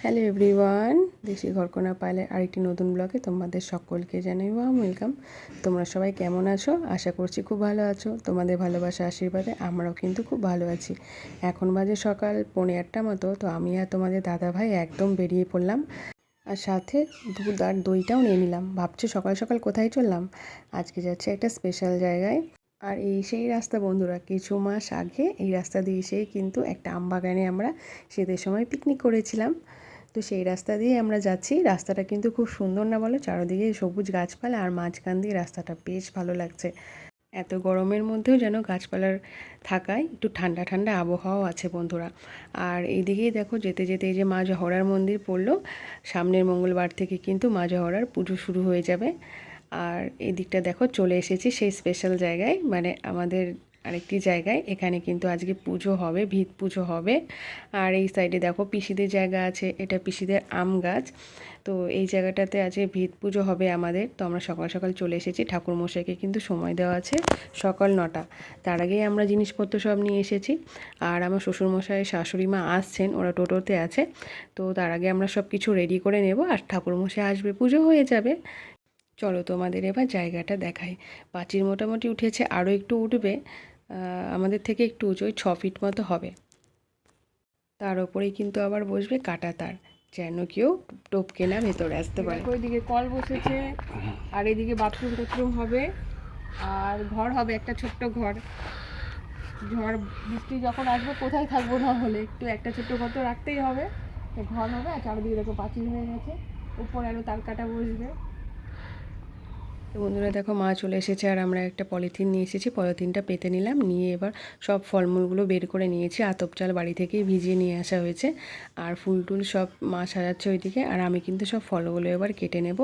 Hello everyone দেশি ঘরকোনা পাইলে আরেকটি নতুন ব্লগে তোমাদের সকলকে জানাই ওয়াম ওয়েলকাম তোমরা সবাই কেমন আছো? আশা করছি খুব ভালো আছো। তোমাদের ভালোবাসা আশীর্বাদে আমরাও কিন্তু খুব ভালো আছি। এখন বাজে সকাল পৌনে আটটা মতো, তো আমি আর তোমাদের দাদা ভাই একদম বেরিয়ে পড়লাম। আর সাথে দুধ আর দইটাও নিয়ে নিলাম। ভাবছ সকাল সকাল কোথায় চললাম? আজকে যাচ্ছে একটা স্পেশাল জায়গায়। আর এই সেই রাস্তা বন্ধুরা, কিছু মাস আগে এই রাস্তা দিয়ে এসেই কিন্তু একটা আম বাগানে আমরা শীতের সময় পিকনিক করেছিলাম। তো সেই রাস্তা দিয়ে আমরা যাচ্ছি। রাস্তাটা কিন্তু খুব সুন্দর না বলো? চারদিকে সবুজ গাছপালা আর মাঝখান দিয়ে রাস্তাটা বেশ ভালো লাগছে। এত গরমের মধ্যেও যেন গাছপালার থাকায় একটু ঠান্ডা ঠান্ডা আবহাওয়াও আছে বন্ধুরা। আর এইদিকেই দেখো যেতে যেতে এই যে মা জহরার মন্দির পড়ল, সামনের মঙ্গলবার থেকে কিন্তু মা জহরার পুজো শুরু হয়ে যাবে। আর এই দিকটা দেখো চলে এসেছি সেই স্পেশাল জায়গায়। মানে আমাদের আরেকটি জায়গায়। এখানে কিন্তু আজকে পুজো হবে, ভিত পুজো হবে। আর এই সাইডে দেখো পিসিদের জায়গা আছে, এটা পিসিদের আম গাছ। তো এই জায়গাটাতে আজকে ভিত পুজো হবে আমাদের। তো আমরা সকাল সকাল চলে এসেছি। ঠাকুর মশাইকে কিন্তু সময় দেওয়া আছে সকাল নটা। তার আগেই আমরা জিনিসপত্র সব নিয়ে এসেছি। আর আমার শ্বশুরমশাই শাশুড়ি মা আসছেন, ওরা টোটোতে আছে। তো তার আগে আমরা সব কিছু রেডি করে নেব আর ঠাকুর মশাই আসবে, পুজো হয়ে যাবে। চলো তোমাদের এবার জায়গাটা দেখাই। পাঁচির মোটামুটি উঠেছে আরও একটু উঠবে। আমাদের থেকে একটু উঁচু, ওই ছ ফিট মতো হবে। তার ওপরেই কিন্তু আবার বসবে কাটা তার, যেন কেউ টপকে না ভেতরে আসতে পারে। ওইদিকে কল বসেছে, আর এদিকে বাথরুম টাথরুম হবে, আর ঘর হবে, একটা ছোট্ট ঘর। ঝড়, বৃষ্টি যখন আসবে, কোথায় থাকব না হলে? একটু একটা ছোট্ট ঘর তো রাখতেই হবে। ঘর হবে, আর চারিদিকে দেখো পাঁচিল হয়ে গেছে। উপরে আরও তার কাটা বসবে। তো বন্ধুরা দেখো মা চলে এসেছে আর আমরা একটা পলিথিন নিয়ে এসেছি। পলিথিনটা পেতে নিলাম, নিয়ে এবার সব ফলমূলগুলো বের করে নিয়েছি। আতপ চাল বাড়ি থেকেই ভিজিয়ে নিয়ে আসা হয়েছে আর ফুল টুল সব মা সাজাচ্ছে ওইদিকে আর আমি কিন্তু সব ফলগুলো এবার কেটে নেব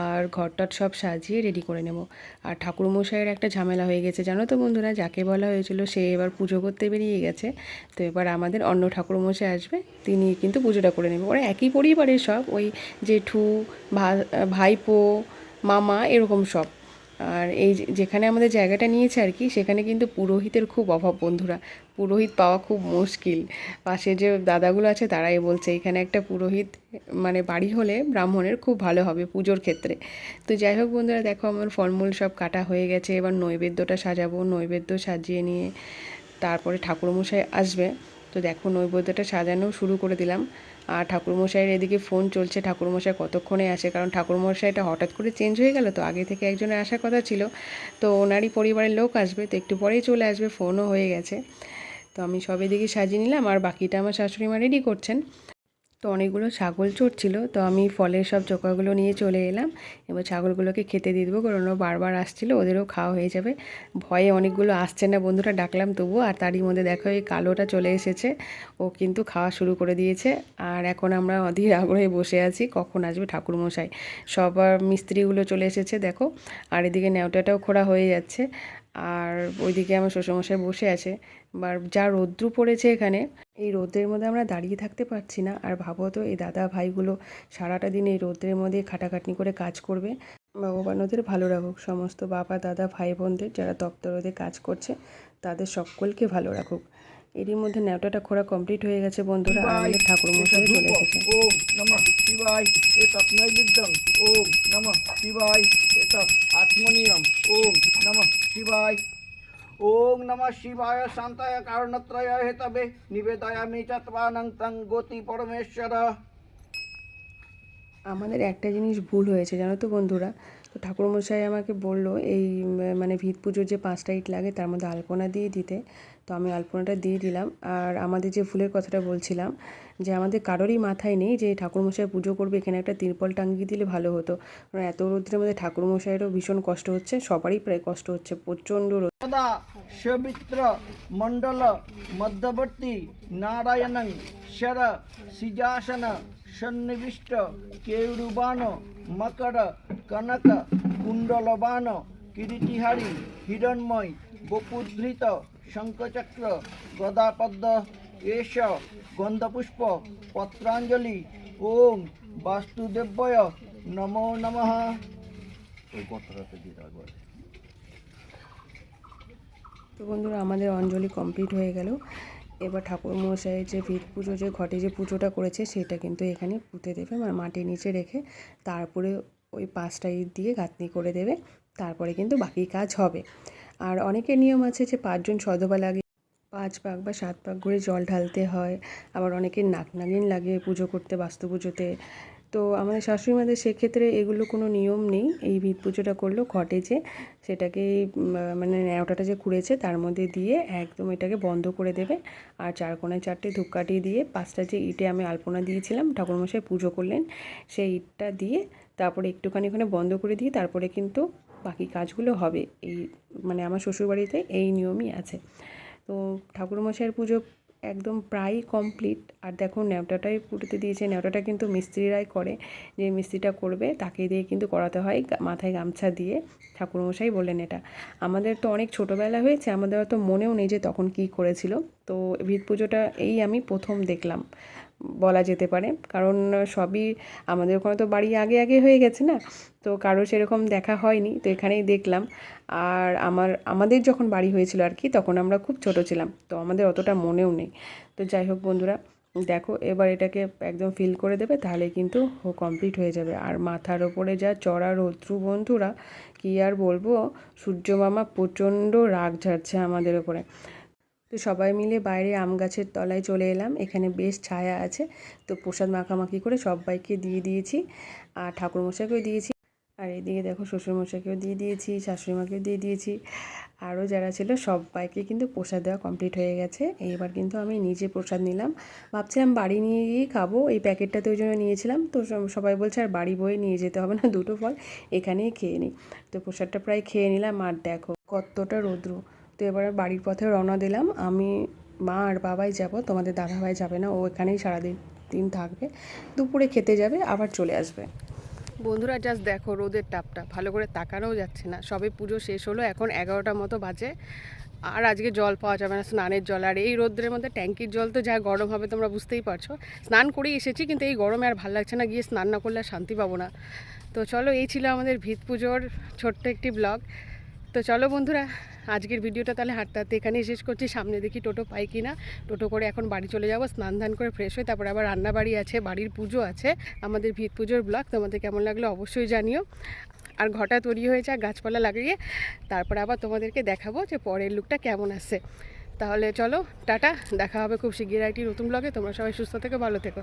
আর ঘরটট সব সাজিয়ে রেডি করে নেব। আর ঠাকুরমশাইয়ের একটা ঝামেলা হয়ে গেছে জানো তো বন্ধুরা? যাকে বলা হয়েছিল সে এবার পুজো করতে বেরিয়ে গেছে। তো এবার আমাদের অন্য ঠাকুরমশাই আসবে, তিনি কিন্তু পুজোটা করে নেবে। ওরা একই পরিবারের সব। ওই জেঠু ভাইপো মামা এরকম সব। আর এই যেখানে আমাদের জায়গাটা নিয়েছে আর কি, সেখানে কিন্তু পুরোহিতের খুব অভাব বন্ধুরা। পুরোহিত পাওয়া খুব মুশকিল। পাশে যে দাদাগুলো আছে, তারাই বলছে, এখানে একটা পুরোহিত মানে বাড়ি হলে ব্রাহ্মণের খুব ভালো হবে পুজোর ক্ষেত্রে। তো যাই হোক বন্ধুরা, দেখো আমার ফলমূল সব কাটা হয়ে গেছে। এবার নৈবেদ্যটা সাজাবো, নৈবেদ্য সাজিয়ে নিয়ে তারপরে ঠাকুরমশাই আসবে। তো দেখো নৈবেদ্যটা সাজানো শুরু করে দিলাম। আর ঠাকুরমশাইয়ের এদিকে ফোন চলছে। ঠাকুরমশাই কতক্ষণে আসে? কারণ ঠাকুরমশাইটা হঠাৎ করে চেঞ্জ হয়ে গেল তো? আগে থেকে একজনের আসার কথা ছিল। তো ওনারই পরিবারের লোক আসবে। তো একটু পরেই চলে আসবে। ফোনও হয়ে গেছে। তো আমি সব এদিকে সাজিয়ে নিলাম। আর বাকিটা আমার শাশুড়ি মা রেডি করছেন। তো অনেকগুলো ছাগল চড়ছিল, তো আমি ফলের সব চোকাগুলো নিয়ে চলে এলাম। এবার ছাগলগুলোকে খেতে দিয়ে দেবো, কারণ ওরা বারবার আসছিল, ওদেরও খাওয়া হয়ে যাবে। ভয়ে অনেকগুলো আসছে না বন্ধুরা, ডাকলাম তবুও, আর তারই মধ্যে দেখো এই কালোটা চলে এসেছে। ও কিন্তু খাওয়া শুরু করে দিয়েছে, আর এখন আমরা অধীর আগ্রহে বসে আছি, কখন আসবে ঠাকুরমশাই। সবার মিস্ত্রিগুলো চলে এসেছে, দেখো, আর এদিকে ন্যাওটাটাও খোড়া হয়ে যাচ্ছে, আর ওইদিকে আমার শ্বশুরমশাই বসে আছে। বা যা রৌদ্র পড়েছে এখানে এই রোদের মধ্যে আমরা দাঁড়িয়ে থাকতে পারছি না। আর ভাবো তো, এই দাদা ভাইগুলো সারাটা দিন এই রোদের মধ্যে খাটাখাটনি করে কাজ করবে। ভগবান ওদের ভালো রাখুক। সমস্ত বাবা, দাদা, ভাই, বোনদের যারা দপ্তর ওদের কাজ করছে, তাদের সকলকে ভালো রাখুক। এরই মধ্যে ন্যাওটাটা খোঁড়া কমপ্লিট হয়ে গেছে বন্ধুরা। আমাদের ঠাকুর মশাই চলে এসেছে। ওম নমঃ শিবায় এতৎ নৈবেদ্যং ওম নমঃ শিবায় এতৎ আত্মনিয়ম। ওম নমঃ শিবায়। ওম নমঃ শিবায় শান্তায় কারণত্রয় হেতবে, নিবেদয়ামি চত্বানং তং গতি পরমেশ্বর। আমাদের একটা জিনিস ভুল হয়েছে, জানো তো বন্ধুরা? তো ঠাকুরমশাই আমাকে বলল, এই মানে ভিত পুজোর যে পাঁচটা ইট লাগে, তার মধ্যে আলপনা দিয়ে দিতে। তো আমি আলপনাটা দিয়ে দিলাম, আর আমাদের যে ফুলের কথাটা বলছিলাম, যে আমাদের কারোরই মাথায় নেই যে ঠাকুরমশাই পুজো করবে, এখানে একটা তিরপল টাঙ্গিয়ে দিলে ভালো হতো। কারণ এত রৌদ্রের মধ্যে ঠাকুরমশাইয়েরও ভীষণ কষ্ট হচ্ছে, সবারই প্রায় কষ্ট হচ্ছে, প্রচণ্ড সদা সবিত্র মণ্ডল, মধ্যবর্তী নারায়ণং, শর, সিজাসন, সন্নিবিষ্ট কেউরুবান মকর, কনক কুণ্ডলবান কিরিটিহারি, হিরণময় বপুধৃত শঙ্খচক্র, গদাপদ্ম এষ গন্ধপুষ্প, পত্রাঞ্জলি, ওম বাস্তুদেব্যয় নমো নমঃ। ওই পত্রটা দিয়ে তো বন্ধুরা, আমাদের অঞ্জলি কমপ্লিট হয়ে গেল। এবার ঠাকুর মশাই যে ভিত পুজো, যে ঘটে যে পুজোটা করেছে, সেটা কিন্তু এখানে পুঁতে দেবে মানে মাটির নিচে রেখে। তারপরে ওই পাঁচটা ইট দিয়ে গাঁথনি করে দেবে। তারপরে কিন্তু বাকি কাজ হবে। আর অনেকের নিয়ম আছে যে পাঁচজন সধবা লাগে পাঁচ পাক বা সাত পাক করে জল ঢালতে হয়। আবার অনেকের নাক নাগিন লাগে পুজো করতে বাস্তু পুজোতে তো আমাদের শাশুড়ি মাদের সেক্ষেত্রে এগুলো কোনো নিয়ম নেই। এই ভিত পুজোটা করল ঘটে যে সেটাকে মানে ন্যাওটাটা যে কুড়েছে তার মধ্যে দিয়ে একদম এটাকে বন্ধ করে দেবে। আর চার কোণায় চারটে ধূপকাঠি দিয়ে পাঁচটা যে ইটে আমি আলপনা দিয়েছিলাম, ঠাকুরমশাই পুজো করলেন। সেই ইটটা দিয়ে তারপরে একটুখানি ওখানে বন্ধ করে দিয়ে তারপরে কিন্তু বাকি কাজগুলো হবে। এই মানে আমার শ্বশুরবাড়িতে এই নিয়মই আছে। তো ঠাকুরমশাইয়ের পুজো একদম প্রায় কমপ্লিট আর দেখো, ন্যাওটাটাই পুটিতে দিয়েছে। ন্যাওটাটা কিন্তু মিস্ত্রিরাই করে। যে মিস্ত্রিটা করবে, তাকে দিয়ে কিন্তু করাতে হয় মাথায় গামছা দিয়ে। ঠাকুরমশাই বললেন এটা। আমাদের তো অনেক ছোটোবেলা হয়েছে, আমাদের অত মনেও নেই যে তখন কি করেছিল। তো ভিত পুজোটা এই আমি প্রথম দেখলাম। বলা যেতে পারে। কারণ সবই আমাদের ওখানে তো বাড়ি আগে আগে হয়ে গেছে না? তো কারও সেরকম দেখা হয়নি, তো এখানেই দেখলাম। আর আমার, আমাদের যখন বাড়ি হয়েছিল আর কি, তখন আমরা খুব ছোট ছিলাম, তো আমাদের অতটা মনেও নেই। তো যাই হোক বন্ধুরা, দেখো এবার এটাকে একদম ফিল করে দেবে, তাহলে কিন্তু কমপ্লিট হয়ে যাবে। আর মাথার ওপরে যা চড়া রৌদ্রু বন্ধুরা, কি আর বলব, সূর্য মামা প্রচণ্ড রাগ ঝাড়ছে আমাদের ওপরে। তো সবাই মিলে বাইরে আম গাছের তলায় চলে এলাম। এখানে বেশ ছায়া আছে। তো প্রসাদ মাখামাখি করে সবাইকে দিয়ে দিয়েছি। আর ঠাকুরমশাইকেও দিয়েছি। আর এদিকে দেখো শ্বশুরমশাইকেও দিয়ে দিয়েছি, শাশুড়িমাকেও দিয়ে দিয়েছি। আরও যারা ছিল সবাইকে কিন্তু প্রসাদ দেওয়া কমপ্লিট হয়ে গেছে। এইবার কিন্তু আমি নিজে প্রসাদ নিলাম। ভাবছিলাম বাড়ি নিয়ে গিয়েই খাব। এই প্যাকেটটা তো ওই জন্য নিয়েছিলাম। তো সবাই বলছে আর বাড়ি বয়ে নিয়ে যেতে হবে না, দুটো ফল এখানেই খেয়ে নিই। তো প্রসাদটা প্রায় খেয়ে নিলাম। আর দেখো কতটা রৌদ্র। তো এবার বাড়ির পথে রওনা দিলাম। আমি মা আর বাবাই যাব, তোমাদের দাদাভাই যাবে না, ও এখানেই সারাদিন দিন থাকবে। দুপুরে খেতে যাবে, আবার চলে আসবে। বন্ধুরা জাস্ট দেখো রোদের তাপটা, ভালো করে তাকানোও যাচ্ছে না। সবে পুজো শেষ হলো, এখন এগারোটার মতো বাজে। আর আজকে জল পাওয়া যাবে না, স্নানের জল। আর এই রোদ্রের মধ্যে ট্যাঙ্কির জল তো যা গরম হবে, তোমরা বুঝতেই পারছ। স্নান করেই এসেছি, কিন্তু এই গরমে আর ভালো লাগছে না, গিয়ে স্নান না করলে শান্তি পাবো না। তো চলো, এই ছিল আমাদের ভিত পুজোর ছোট্ট একটি ব্লগ তো চলো বন্ধুরা, আজকের ভিডিওটা তাহলে হাঁটতে হাঁটতে এখানেই শেষ করছি। সামনে দেখি টোটো পাই কি না টোটো করে এখন বাড়ি চলে যাব, স্নান ধান করে ফ্রেশ হয়ে তারপরে আবার রান্না বাড়ি আছে, বাড়ির পুজো আছে, আমাদের ভিত পুজোর ব্লগ তোমাদের কেমন লাগল অবশ্যই জানিও। আর ঘটা তৈরি হয়েছে আর গাছপালা লাগিয়ে, তারপরে আবার তোমাদেরকে দেখাবো যে পরের লুকটা কেমন আসছে। তাহলে চলো, টাটা, দেখা হবে খুব শিগগির একটি নতুন ব্লগে তোমরা সবাই সুস্থ থেকো, ভালো থেকো।